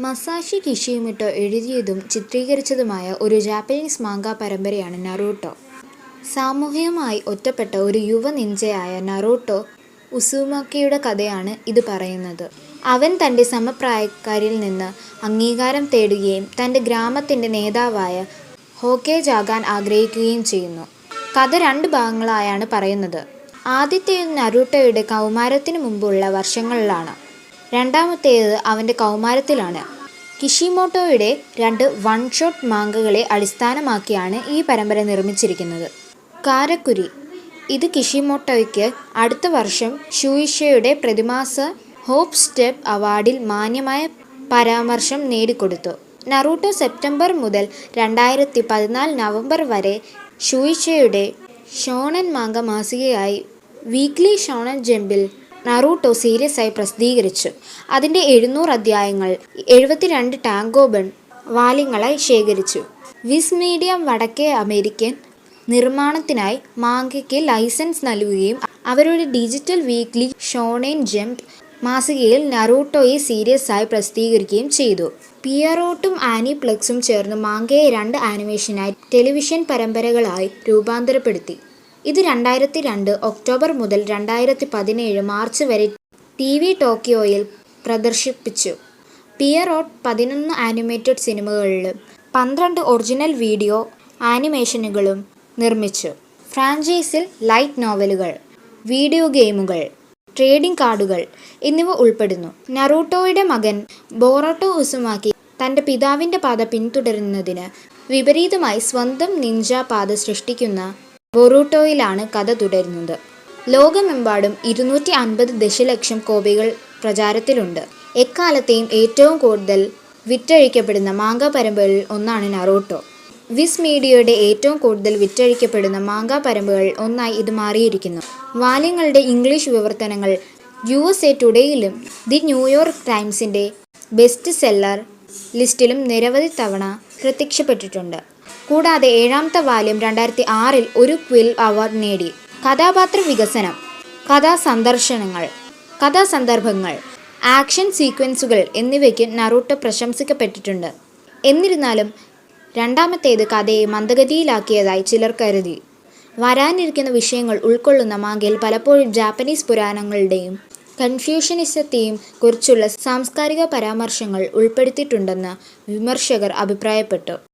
മസാഷി കിഷിമിട്ടോ എഴുതിയതും ചിത്രീകരിച്ചതുമായ ഒരു Japanese manga പരമ്പരയാണ് Naruto. സാമൂഹികമായി ഒറ്റപ്പെട്ട ഒരു യുവ നിഞ്ചയായ നറൂട്ടോ ഉസുമാക്കിയുടെ കഥയാണ് ഇത് പറയുന്നത്. അവൻ തന്റെ സമപ്രായക്കാരിൽ നിന്ന് അംഗീകാരം തേടുകയും തന്റെ ഗ്രാമത്തിന്റെ നേതാവായ ഹോക്കേജാകാൻ ആഗ്രഹിക്കുകയും ചെയ്യുന്നു. കഥ രണ്ട് ഭാഗങ്ങളായാണ് പറയുന്നത്. ആദ്യത്തേത് നറൂട്ടോയുടെ കൗമാരത്തിനു മുമ്പുള്ള വർഷങ്ങളിലാണ്. രണ്ടാമത്തേത് അവന്റെ കൗമാരത്തിലാണ്. കിഷിമോട്ടോയുടെ രണ്ട് വൺ ഷോട്ട് മാങ്കകളെ അടിസ്ഥാനമാക്കിയാണ് ഈ പരമ്പര നിർമ്മിച്ചിരിക്കുന്നത്. കാരക്കുരി ഇത് കിഷിമോട്ടോയ്ക്ക് അടുത്ത വർഷം ഷൂയിഷയുടെ പ്രതിമാസ ഹോപ്പ് സ്റ്റെപ്പ് അവാർഡിൽ മാന്യമായ പരാമർശം നേടിക്കൊടുത്തു. നറൂട്ടോ സെപ്റ്റംബർ മുതൽ രണ്ടായിരത്തി പതിനാല് നവംബർ വരെ ഷൂയിഷയുടെ ഷോണൻ മാങ്ക മാസികയായി വീക്ക്ലി ഷോണൻ ജംപിൽ നറൂട്ടോ സീരിയസ് ആയി പ്രസിദ്ധീകരിച്ചു. അതിന്റെ എഴുന്നൂറ് അധ്യായങ്ങൾ എഴുപത്തിരണ്ട് ടാങ്കോബൺ വാല്യങ്ങളായി ശേഖരിച്ചു. വിസ് മീഡിയം വടക്കേ അമേരിക്കൻ നിർമ്മാണത്തിനായി മാങ്കയ്ക്ക് ലൈസൻസ് നൽകുകയും അവരുടെ ഡിജിറ്റൽ വീക്ക്ലി ഷോണെൻ ജംപ് മാസികയിൽ നറൂട്ടോയെ സീരിയസ് ആയി പ്രസിദ്ധീകരിക്കുകയും ചെയ്തു. പിയറോട്ടും ആനിപ്ലെക്സും ചേർന്ന് മാങ്കയെ രണ്ട് ആനിമേഷനായി ടെലിവിഷൻ പരമ്പരകളായി രൂപാന്തരപ്പെടുത്തി. ഇത് രണ്ടായിരത്തി രണ്ട് ഒക്ടോബർ മുതൽ രണ്ടായിരത്തി പതിനേഴ് മാർച്ച് വരെ ടി വി ടോക്കിയോയിൽ പ്രദർശിപ്പിച്ചു. പിയറോട്ട് പതിനൊന്ന് ആനിമേറ്റഡ് സിനിമകളും പന്ത്രണ്ട് ഒറിജിനൽ വീഡിയോ ആനിമേഷനുകളും നിർമ്മിച്ചു. ഫ്രാഞ്ചൈസിൽ ലൈറ്റ് നോവലുകൾ, വീഡിയോ ഗെയിമുകൾ, ട്രേഡിംഗ് കാർഡുകൾ എന്നിവ ഉൾപ്പെടുന്നു. നറൂട്ടോയുടെ മകൻ ബോറോട്ടോ ഉസുമാക്കി തന്റെ പിതാവിന്റെ പാത പിന്തുടരുന്നതിന് വിപരീതമായി സ്വന്തം നിഞ്ച പാത സൃഷ്ടിക്കുന്ന ബൊറൂട്ടോയിലാണ് കഥ തുടരുന്നത്. ലോകമെമ്പാടും ഇരുന്നൂറ്റി അൻപത് ദശലക്ഷം കോപ്പികൾ പ്രചാരത്തിലുണ്ട്. എക്കാലത്തെയും ഏറ്റവും കൂടുതൽ വിറ്റഴിക്കപ്പെടുന്ന മാംഗ പരമ്പകളിൽ ഒന്നാണ് നറോട്ടോ വിസ് മീഡിയയുടെ ഏറ്റവും കൂടുതൽ വിറ്റഴിക്കപ്പെടുന്ന മാംഗ പരമ്പരകളിൽ ഒന്നായി ഇത് മാറിയിരിക്കുന്നു. വാല്യങ്ങളുടെ ഇംഗ്ലീഷ് വിവർത്തനങ്ങൾ യു എസ് എ ടുഡേയിലും ദി ന്യൂയോർക്ക് ടൈംസിന്റെ ബെസ്റ്റ് സെല്ലർ ലിസ്റ്റിലും നിരവധി തവണ പ്രത്യക്ഷപ്പെട്ടിട്ടുണ്ട്. കൂടാതെ ഏഴാമത്തെ വാല്യം രണ്ടായിരത്തി ആറിൽ ഒരു ക്വിൽ അവാർഡ് നേടി. കഥാപാത്ര വികസനം, കഥാ സന്ദർശനങ്ങൾ കഥാ സന്ദർഭങ്ങൾ ആക്ഷൻ സീക്വൻസുകൾ എന്നിവയ്ക്ക് നറൂട്ടോ പ്രശംസിക്കപ്പെട്ടിട്ടുണ്ട്. എന്നിരുന്നാലും രണ്ടാമത്തേത് കഥയെ മന്ദഗതിയിലാക്കിയതായി ചിലർ കരുതി. വരാനിരിക്കുന്ന വിഷയങ്ങൾ ഉൾക്കൊള്ളുന്ന മാങ്കയിൽ പലപ്പോഴും ജാപ്പനീസ് പുരാണങ്ങളുടെയും കൺഫ്യൂഷനിസത്തെയും കുറിച്ചുള്ള സാംസ്കാരിക പരാമർശങ്ങൾ ഉൾപ്പെടുത്തിയിട്ടുണ്ടെന്ന് വിമർശകർ അഭിപ്രായപ്പെട്ടു.